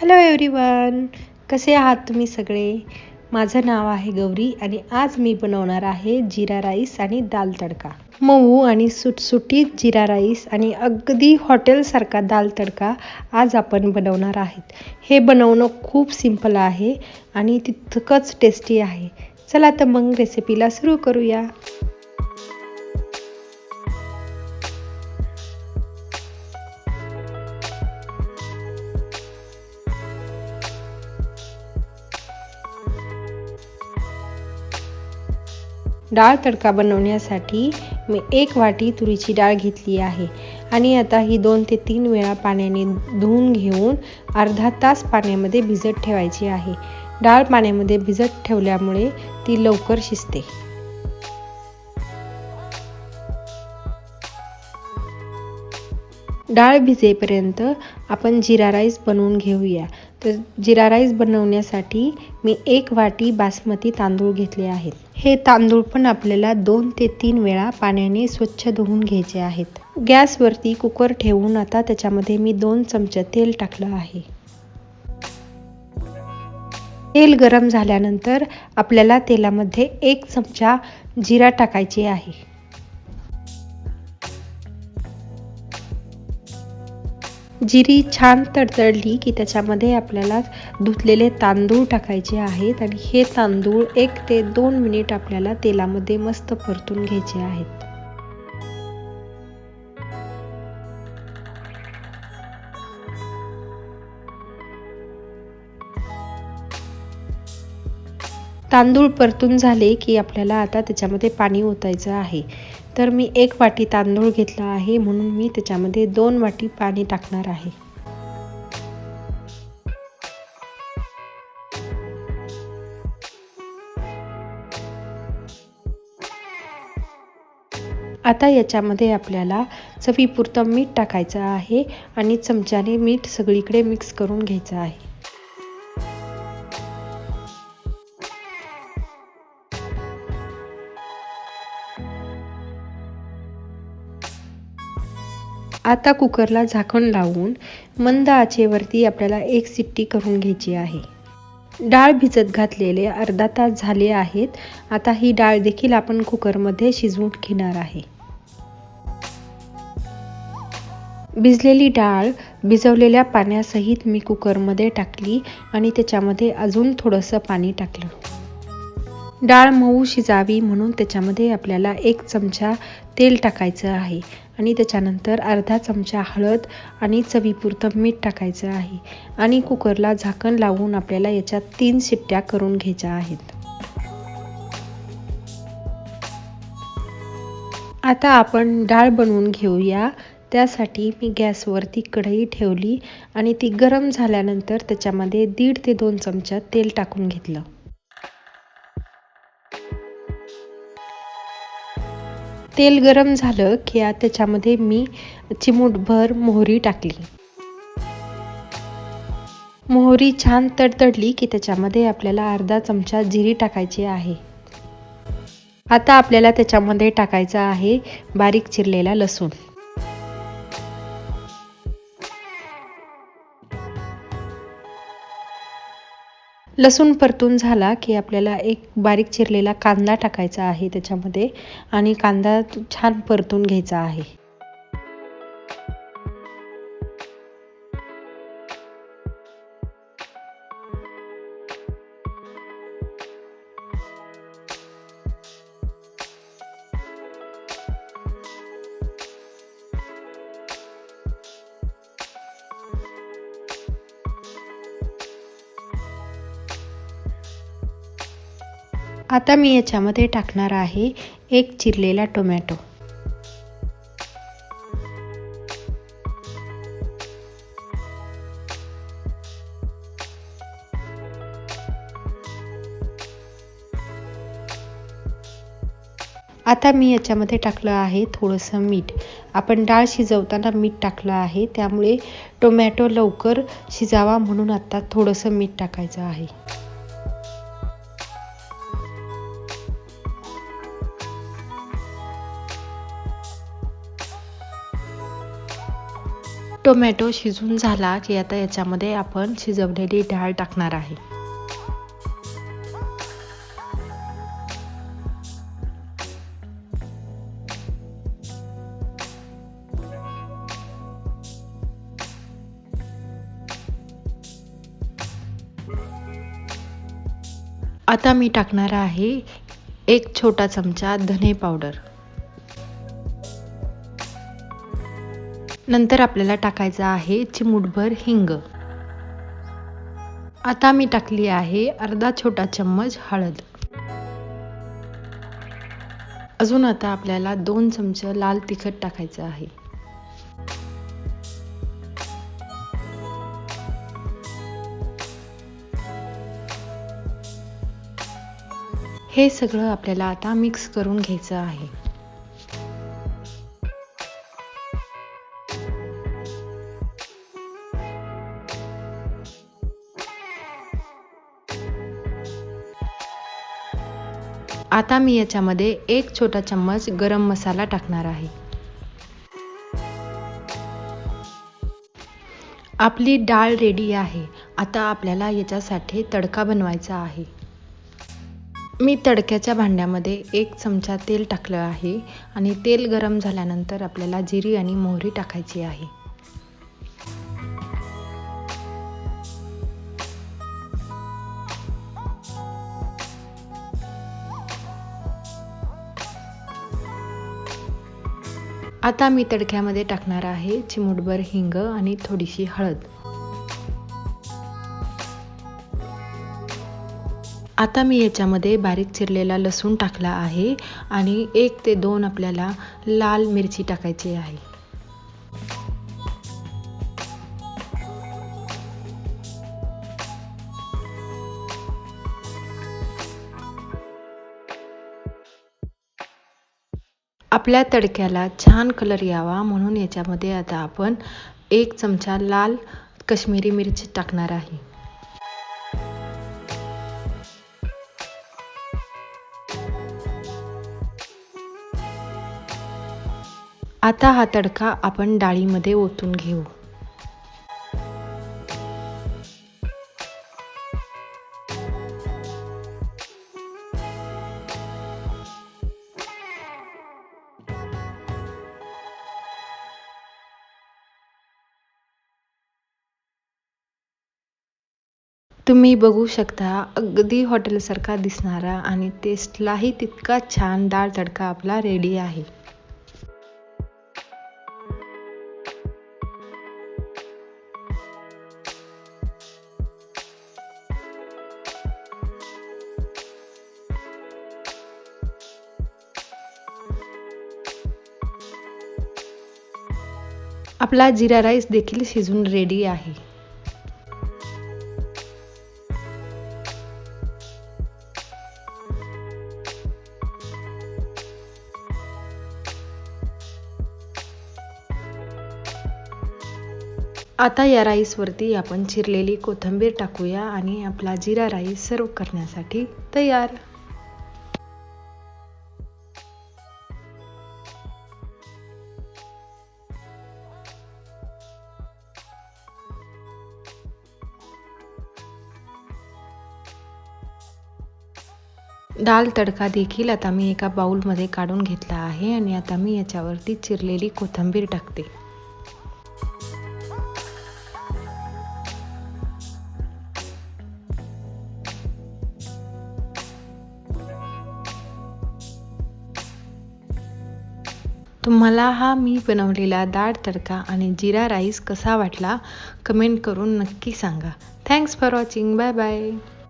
Hello everyone कसे आहात तुम्ही सगळे? माझं नाव आहे गौरी आणि आज मी बनवणार आहे जिरा राईस आणि दाल तडका. मऊ आणि सुटसुटीत जिरा राईस आणि अगदी हॉटेलसारखा दाल तडका आज आपण बनवणार आहेत. हे बनवणं खूप सिंपल आहे आणि तितकंच टेस्टी आहे. चला तर मग रेसिपीला सुरू करूया. डाळ तडका बनवण्यासाठी मी एक वाटी तुरीची डाळ घेतली आहे. आणि आता ही दोन ते तीन वेळा पाण्याने धुवून घेऊन अर्धा तास पाण्यामध्ये भिजत ठेवायची आहे. डाळ पाण्यामध्ये भिजत ठेवल्यामुळे ती लवकर शिजते. डाळ भिजेपर्यंत आपण जिरा राईस बनवून घेऊया. तर जिरा राईस बनवण्यासाठी मी एक वाटी बासमती तांदूळ घेतले आहेत. हे तांदूळ पण आपल्याला दोन ते तीन वेळा पाण्याने स्वच्छ धुवून घ्यायचे आहेत. गॅसवरती कुकर ठेवून आता त्याच्यामध्ये मी दोन चमचे तेल टाकलं आहे. तेल गरम झाल्यानंतर आपल्याला तेलामध्ये एक चमचा जिरा टाकायचे आहे. जिरी छान तडतडली की त्याच्यामध्ये आपल्याला धुतलेले तांदूळ टाकायचे आहेत आणि हे तांदूळ एक ते दोन मिनिट आपल्याला तेलामध्ये मस्त परतून घ्यायचे आहेत. तांदूळ परतून झाले की आपल्याला आता त्याच्यामध्ये पाणी ओतायचं आहे. तर मी एक वाटी तांदूळ घेतला आहे म्हणून मी त्याच्यामध्ये दोन वाटी पाणी टाकणार आहे. आता याच्यामध्ये आपल्याला चवीपुरतं मीठ टाकायचं आहे आणि चमच्याने मीठ सगळीकडे मिक्स करून घ्यायचं आहे. आता कुकरला झाकण लावून मंद आचेवरती आपल्याला एक सिट्टी करून घ्यायची आहे. डाळ भिजत घातलेले अर्धा तास झाले आहेत. आता ही डाळ देखील आपण कुकरमध्ये शिजवून घेणार आहे. भिजलेली डाळ भिजवलेल्या पाण्यासहित मी कुकरमध्ये टाकली आणि त्याच्यामध्ये अजून थोडंसं पाणी टाकलं. डाळ मऊ शिजावी म्हणून त्याच्यामध्ये आपल्याला एक चमचा तेल टाकायचं आहे. आणि त्याच्यानंतर अर्धा चमचा हळद आणि चवीपुरतं मीठ टाकायचं आहे. आणि कुकरला झाकण लावून आपल्याला याच्यात तीन शिट्ट्या करून घ्यायच्या आहेत. आता आपण डाळ बनवून घेऊया. त्यासाठी मी गॅसवरती कढई ठेवली आणि ती गरम झाल्यानंतर त्याच्यामध्ये दीड ते दोन चमचा तेल टाकून घेतलं. तेल गरम झालं की त्याच्यामध्ये मी चिमूटभर मोहरी टाकली. मोहरी छान तडतडली की त्याच्यामध्ये आपल्याला अर्धा चमचा जिरी टाकायची आहे. आता आपल्याला त्याच्यामध्ये टाकायचा आहे बारीक चिरलेला लसूण. लसूण परतून झाला की आपल्याला एक बारीक चिरलेला कांदा टाकायचा आहे त्याच्यामध्ये आणि कांदा छान परतून घ्यायचा आहे. आता मी याच्यामध्ये टाकणार आहे एक चिरलेला टोमॅटो. आता मी याच्यामध्ये टाकलं आहे थोडंसं मीठ. आपण डाळ शिजवताना मीठ टाकलं आहे त्यामुळे टोमॅटो लवकर शिजावा म्हणून आत्ता थोडंसं मीठ टाकायचं आहे. टोमॅटो शिजून झाला की आता याच्यामध्ये आपण शिजवलेली डाळ टाकणार आहे. आता मी टाकणार आहे एक छोटा चमचा धने पावडर. नंतर आपल्याला टाकायचं आहे चिमूटभर हिंग. आता मी टाकली आहे अर्धा छोटा चम्मच हळद. अजून आता आपल्याला दोन चमच लाल तिखट टाकायचं आहे. हे सगळं आपल्याला आता मिक्स करून घ्यायचं आहे. आता मी याच्यामध्ये एक छोटा चम्मच गरम मसाला टाकणार आहे. आपली डाळ रेडी आहे. आता आपल्याला याच्यासाठी तडका बनवायचा आहे. मी तडक्याच्या भांड्यामध्ये एक चमचा तेल टाकलं आहे आणि तेल गरम झाल्यानंतर आपल्याला जिरी आणि मोहरी टाकायची आहे. आता मी तडक्यामध्ये टाकणार आहे चिमूटभर हिंग आणि थोडीशी हळद. आता मी याच्यामध्ये बारीक चिरलेला लसूण टाकला आहे आणि एक ते दोन आपल्याला लाल मिरची टाकायची आहे. आपल्या तडक्याला छान कलर यावा म्हणून याच्यामध्ये आता आपण एक चमचा लाल कश्मीरी मिरची टाकणार आहे. आता हा तडका आपण डाळीमध्ये ओतून घेऊ. तुम्ही बघू शकता अगदी हॉटेलसारखा दिसणारा आणि टेस्टलाही तितका छान डाळ तडका आपला रेडी आहे. आपला जिरा राईस देखील शिजून रेडी आहे. आता या राईसवरती आपण चिरलेली कोथिंबीर टाकूया आणि आपला जिरा राईस सर्व करण्यासाठी तयार. दाल तडका देखील आता मी एका बाउलमध्ये काढून घेतला आहे आणि आता मी याच्यावरती चिरलेली कोथिंबीर टाकते. तुम्हाला हा मी बनवलेला डाळ तडका आणि जिरा राईस कसा वाटला कमेंट करून नक्की सांगा. Thanks for watching bye bye